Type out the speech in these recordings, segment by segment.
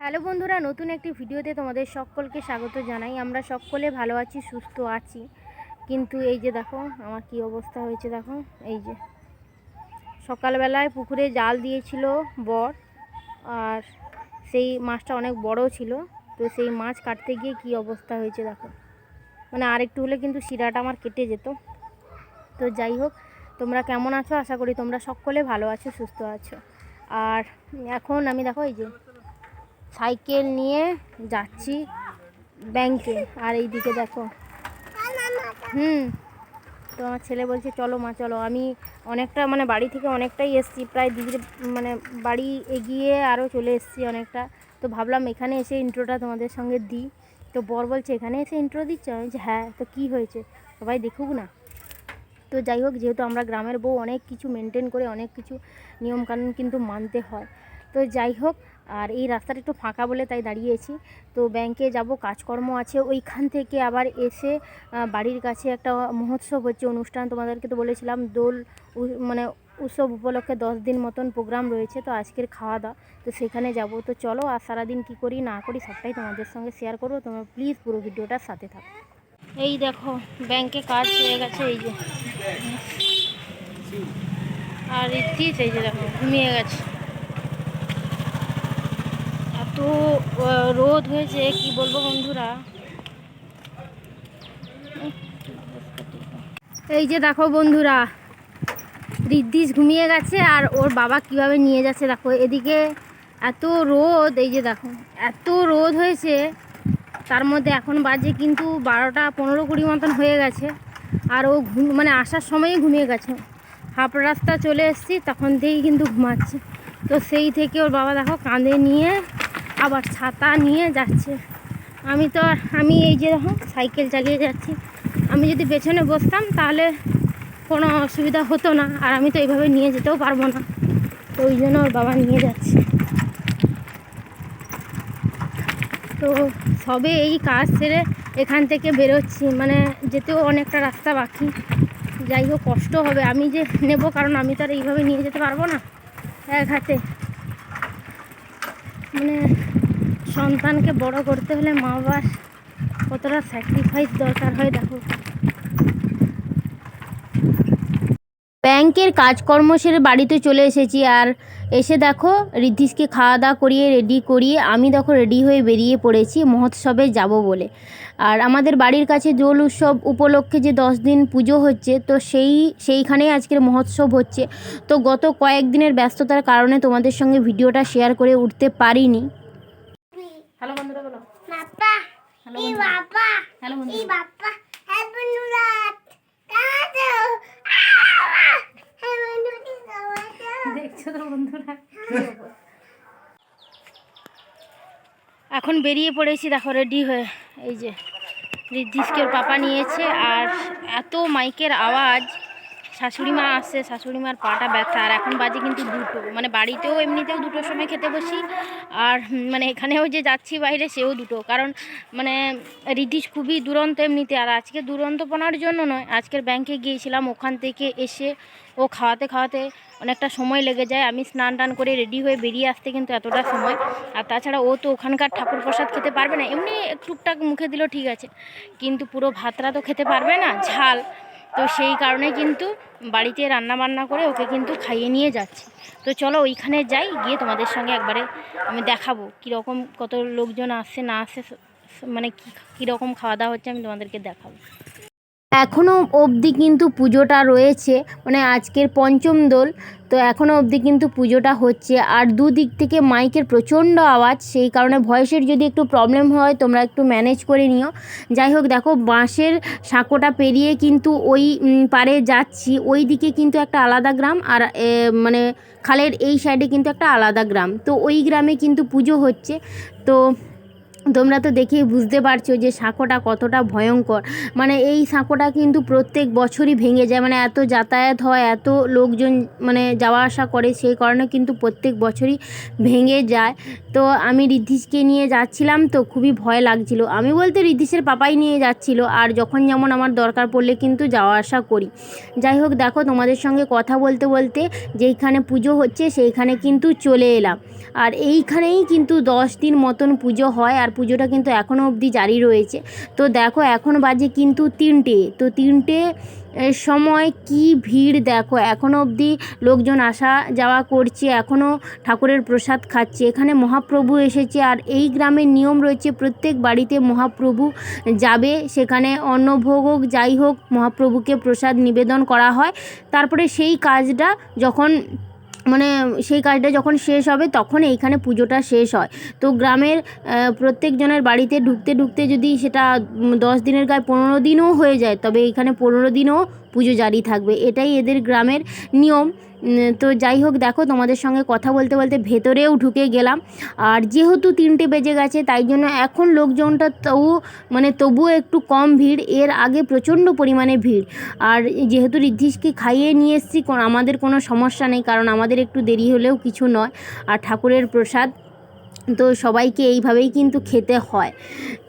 Hello বন্ধুরা, নতুন একটি ভিডিওতে তোমাদের সকলকে স্বাগত জানাই। আমরা সকলে ভালো আছি, সুস্থ আছি। কিন্তু এই যে দেখো, আমার কি অবস্থা হয়েছে দেখো, এই যে সকালবেলায় পুকুরে জাল দিয়েছিল বর, আর সেই মাছটা অনেক বড় ছিল। তো সেই মাছ কাটতে গিয়ে কি অবস্থা হয়েছে দেখো। মানে আরেকটু হলে কিন্তু শিরাটা আমার কেটে যেত। তো যাই হোক, তোমরা কেমন আছো? আশা করি তোমরা সকলে ভালো আছো, সুস্থ আছো। আর এখন আমি দেখো, এই যে সাইকেল নিয়ে যাচ্ছি ব্যাংকে। আর এই দিকে দেখো। হুম। তো আমার ছেলে বলছে, চলো মা, চলো। আমি অনেকটা মানে বাড়ি থেকে অনেকটাই এসছি। প্রায় দিদির মানে বাড়ি এগিয়ে আরও চলে এসছি অনেকটা। তো ভাবলাম এখানে এসে ইন্ট্রোটা তোমাদের সঙ্গে দিই। তো বর বলছে, এখানে এসে ইন্ট্রো দিচ্ছ? আমি বলছি হ্যাঁ। তো কী হয়েছে? সবাই দেখুক না। তো যাই হোক, যেহেতু আমরা গ্রামের বউ, অনেক কিছু মেনটেন করে অনেক কিছু নিয়মকানুন কিন্তু মানতে হয়। তো যাই হোক আর এই রাস্তাটা একটু ফাঁকা বলে তাই দাঁড়িয়েছি। তো ব্যাংকে যাব, কাজকর্ম আছে। ওইখান থেকে আবার এসে বাড়ির কাছে একটা মহোৎসব হচ্ছে, অনুষ্ঠান তোমাদেরকে তো বলেছিলাম। দোল মানে উৎসব উপলক্ষে দশ দিন মতন প্রোগ্রাম রয়েছে, তো আজকের খাওয়া দাওয়া। তো সেখানে যাব। তো চলো, আর সারাদিন কী করি, না করি, সবটাই তোমাদের সঙ্গে শেয়ার করব। তোমরা প্লিজ পুরো ভিডিওটার সাথে থাকো। এই দেখো ব্যাংকে কাজ হয়ে গেছে, এই যে। আর ইতিস এই যে দেখো, ঘুমিয়ে গেছে। এত রোদ হয়েছে, কি বলব বন্ধুরা? এই যে দেখো বন্ধুরা রিদ্দিস ঘুমিয়ে গেছে আর ওর বাবা কীভাবে নিয়ে যাচ্ছে দেখো, এদিকে এত রোদ, এই যে দেখো, এত রোদ হয়েছে, তার মধ্যে এখন বাজে কিন্তু বারোটা পনেরো কুড়ি মতন হয়ে গেছে, আর ও ঘুম মানে আসার সময়ই ঘুমিয়ে গেছে। হাফ রাস্তা চলে এসেছি, তখন থেকেই কিন্তু ঘুমাচ্ছে। তো সেই থেকে ওর বাবা দেখো কাঁধে নিয়ে আবার ছাতা নিয়ে যাচ্ছে। আমি তো আমি এই যে দেখো, সাইকেল চালিয়ে যাচ্ছি। আমি যদি পেছনে বসতাম তাহলে কোনো অসুবিধা হতো না, আর আমি তো এইভাবে নিয়ে যেতেও পারব না। তো ওই জন্য ওর বাবা নিয়ে যাচ্ছে। তো সবে এই কাজ সেরে এখান থেকে বেরোচ্ছি মানে যেতেও অনেকটা রাস্তা বাকি। যাই হোক, কষ্ট হবে। আমি যে নেব, কারণ আমি তো আর এইভাবে নিয়ে যেতে পারব না। এক হাতে। মানে সন্তানকে বড় করতে হলে মা বাবার কতটা স্যাক্রিফাইস দরকার হয় দেখো। ব্যাংকের কাজকর্ম সেরে বাড়িতে চলে এসেছি আর এসে দেখো রিদ্ধিসকে খাওয়া দাওয়া করিয়ে রেডি করিয়ে আমি দেখো রেডি হয়ে বেরিয়ে পড়েছি মহোৎসবে যাব বলে। আর আমাদের বাড়ির কাছে দোল উৎসব উপলক্ষে যে দশ দিন পুজো হচ্ছে তো সেই সেইখানেই আজকের মহোৎসব হচ্ছে। তো গত কয়েকদিনের ব্যস্ততার কারণে তোমাদের সঙ্গে ভিডিওটা শেয়ার করে উঠতে পারিনি। হ্যালো বন্ধুরা বলো। হ্যালো papa, হ্যালো বন্ধুরা এখন বেরিয়ে পড়েছি, দেখো রেডি হয়ে, এই যে রিদ্ধিসকের পাপা নিয়েছে, আর এত মাইকের আওয়াজ। শাশুড়ি মা আসছে শাশুড়ি মার পাটা ব্যথা। আর এখন বাজে কিন্তু দুটো। মানে বাড়িতেও এমনিতেও দুটোর সময় খেতে বসি, আর মানে এখানেও যে যাচ্ছি বাইরে, সেও দুটো। কারণ মানে রিদ্ধিস খুবই দুরন্ত এমনিতে। আর আজকে দুরন্তপনার জন্য নয়, আজকের ব্যাংকে গিয়েছিলাম, ওখান থেকে এসে ও খাওয়াতে খাওয়াতে অনেকটা সময় লেগে যায়। আমি স্নান টান করে রেডি হয়ে বেরিয়ে আসতে কিন্তু এতটা সময়। আর তাছাড়া ও তো ওখানকার ঠাকুর প্রসাদ খেতে পারবে না। এমনি টুকটাক মুখে দিলেও ঠিক আছে। কিন্তু পুরো ভাতটা তো খেতে পারবে না, ঝাল। তো সেই কারণে কিন্তু বাড়িতে রান্না বান্না করে ওকে কিন্তু খাইয়ে নিয়ে যাচ্ছি। তো চলো ওইখানে যাই, গিয়ে তোমাদের সঙ্গে একবারে আমি দেখাবো কীরকম কত লোকজন আসে, না আসছে স- স- মানে কী, কীরকম খাওয়া দাওয়া হচ্ছে আমি তোমাদেরকে দেখাবো। এখনও অবধি কিন্তু পুজোটা রয়েছে মানে আজকের পঞ্চম দোল, তো এখনও অবধি কিন্তু পুজোটা হচ্ছে। আর দুদিক থেকে মাইকের প্রচণ্ড আওয়াজ, সেই কারণে ভয়েসের যদি একটু প্রবলেম হয়, তোমরা একটু ম্যানেজ করে নিও। যাই হোক, দেখো, বাঁশের সাঁকোটা পেরিয়ে কিন্তু ওই পারে যাচ্ছি। ওই দিকে কিন্তু একটা আলাদা গ্রাম, আর মানে খালের এই সাইডে কিন্তু একটা আলাদা গ্রাম। তো ওই গ্রামে কিন্তু পুজো হচ্ছে। তো তোমরা তো দেখেই বুঝতে পারছ যে সাঁকোটা কতটা ভয়ঙ্কর। মানে এই সাঁকোটা কিন্তু প্রত্যেক বছরই ভেঙে যায় মানে এত যাতায়াত হয়, এত লোকজন মানে যাওয়া আসা করে, সেই কারণে কিন্তু প্রত্যেক বছরই ভেঙে যায়। তো আমি ঋদ্ধিসকে নিয়ে যাচ্ছিলাম তো খুবই ভয় লাগছিল। আমি বলতে ঋদ্ধিসের পাপাই নিয়ে যাচ্ছিল, আর যখন যেমন আমার দরকার পড়লে কিন্তু যাওয়া আসা করি। যাই হোক, দেখো তোমাদের সঙ্গে কথা বলতে বলতে যেইখানে পুজো হচ্ছে সেইখানে কিন্তু চলে এলাম। আর এইখানেই কিন্তু দশ দিন মতন পুজো হয়, আর পুজোটা কিন্তু এখনও অবধি জারি রয়েছে। তো দেখো, এখন বাজে কিন্তু তিনটে। তো তিনটে সময় কি ভিড় দেখো? এখনও অবধি লোকজন আসা যাওয়া করছে এখনও ঠাকুরের প্রসাদ খাচ্ছে। এখানে মহাপ্রভু এসেছে আর এই গ্রামের নিয়ম রয়েছে, প্রত্যেক বাড়িতে মহাপ্রভু যাবে। সেখানে অন্নভোগ হোক যাই হোক, মহাপ্রভুকে প্রসাদ নিবেদন করা হয়। তারপরে সেই কাজটা যখন মানে সেই কাজটা যখন শেষ হবে, তখন এইখানে পুজোটা শেষ হয়। তো গ্রামের প্রত্যেকজনের বাড়িতে ঢুকতে ঢুকতে যদি সেটা দশ দিনের গায়ে পনেরো দিনও হয়ে যায়, তবে এইখানে পনেরো দিনও পুজো জারি থাকবে। এটাই এদের গ্রামের নিয়ম। তো যাই হোক, দেখো তোমাদের সঙ্গে কথা বলতে বলতে ভেতরেও ঢুকে গেলাম। আর যেহেতু তিনটে বেজে গেছে, তাই জন্য এখন লোকজনটা তবু মানে তবুও একটু কম ভিড়। এর আগে প্রচণ্ড পরিমাণে ভিড়। আর যেহেতু ঋদ্ধিসকে খাইয়ে নিয়ে এসেছি আমাদের কোনো সমস্যা নেই, কারণ আমাদের একটু দেরি হলেও কিছু নয়। আর ঠাকুরের প্রসাদ তো সবাইকে এইভাবেই কিন্তু খেতে হয়।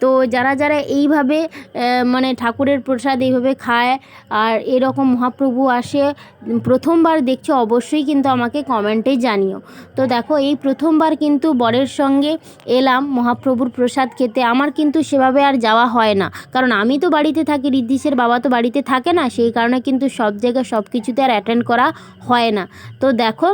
তো যারা যারা এইভাবে মানে ঠাকুরের প্রসাদ এইভাবে খায় আর এরকম মহাপ্রভু আসে, প্রথমবার দেখছ অবশ্যই কিন্তু আমাকে কমেন্টে জানিও। তো দেখো, এই প্রথমবার কিন্তু বরের সঙ্গে এলাম মহাপ্রভুর প্রসাদ খেতে। আমার কিন্তু সেভাবে আর যাওয়া হয় না। কারণ আমি তো বাড়িতে থাকি ঋদ্ধিসের বাবা তো বাড়িতে থাকে না, সেই কারণে কিন্তু সব জায়গায় সব কিছুতে আর অ্যাটেন্ড করা হয় না। তো দেখো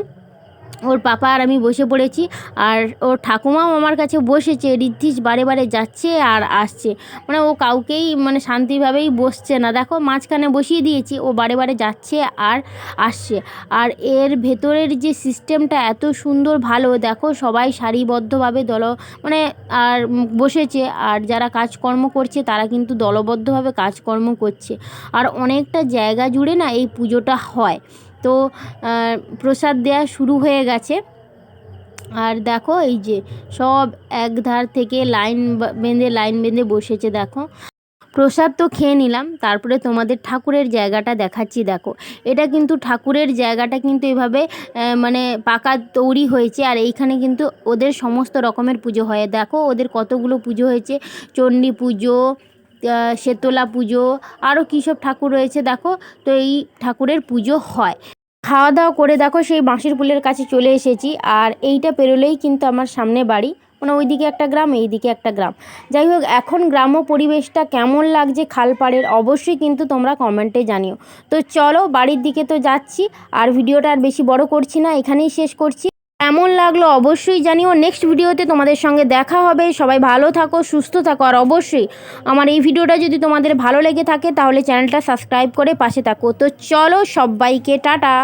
ওর পাপা আর আমি বসে পড়েছি আর ওর ঠাকুমাও আমার কাছে বসেছে ঋদ্ধিস বারে বারে যাচ্ছে আর আসছে। মানে ও কাউকেই মানে শান্তিভাবেই বসছে না। দেখো মাঝখানে বসিয়ে দিয়েছি, ও বারে বারে যাচ্ছে আর আসছে। আর এর ভেতরের যে সিস্টেমটা এত সুন্দর ভালো, দেখো সবাই সারিবদ্ধভাবে দল মানে আর বসেছে। আর যারা কাজকর্ম করছে তারা কিন্তু দলবদ্ধভাবে কাজকর্ম করছে। আর অনেকটা জায়গা জুড়ে না এই পুজোটা হয়। তো প্রসাদ দেওয়া শুরু হয়ে গেছে। আর দেখো, এই যে সব এক ধার থেকে লাইন বেঁধে লাইন বেঁধে বসেছে, দেখো। প্রসাদ তো খেয়ে নিলাম, তারপরে তোমাদের ঠাকুরের জায়গাটা দেখাচ্ছি, দেখো। এটা কিন্তু ঠাকুরের জায়গাটা কিন্তু এভাবে মানে পাকা তৈরি হয়েছে, আর এইখানে কিন্তু ওদের সমস্ত রকমের পুজো হয়। দেখো, ওদের কতগুলো পুজো হয়েছে, চণ্ডী পুজো শেতলা পুজো আরও কী সব ঠাকুর রয়েছে, দেখো। তো এই ঠাকুরের পুজো হয়। খাওয়া দাওয়া করে দেখো সেই বাঁশির পুলের কাছে চলে এসেছি। আর এইটা পেরোলেই কিন্তু আমার সামনে বাড়ি। মানে ওইদিকে একটা গ্রাম, এইদিকে একটা গ্রাম। যাই হোক, এখন গ্রাম্য পরিবেশটা কেমন লাগছে খালপাড়ের অবশ্যই কিন্তু তোমরা কমেন্টে জানিও। তো চলো বাড়ির দিকে তো যাচ্ছি, আর ভিডিওটা আর বেশি বড় করছি না, এখানেই শেষ করছি। কেমন লাগল অবশ্যই জানিও। নেক্সট ভিডিওতে তোমাদের সঙ্গে দেখা হবে। সবাই ভালো থাকো, সুস্থ থাকো। আর অবশ্যই আমার এই ভিডিওটা যদি তোমাদের ভালো লেগে থাকে, তাহলে চ্যানেলটা সাবস্ক্রাইব করে পাশে থাকো। তো চলো সবাইকে টাটা।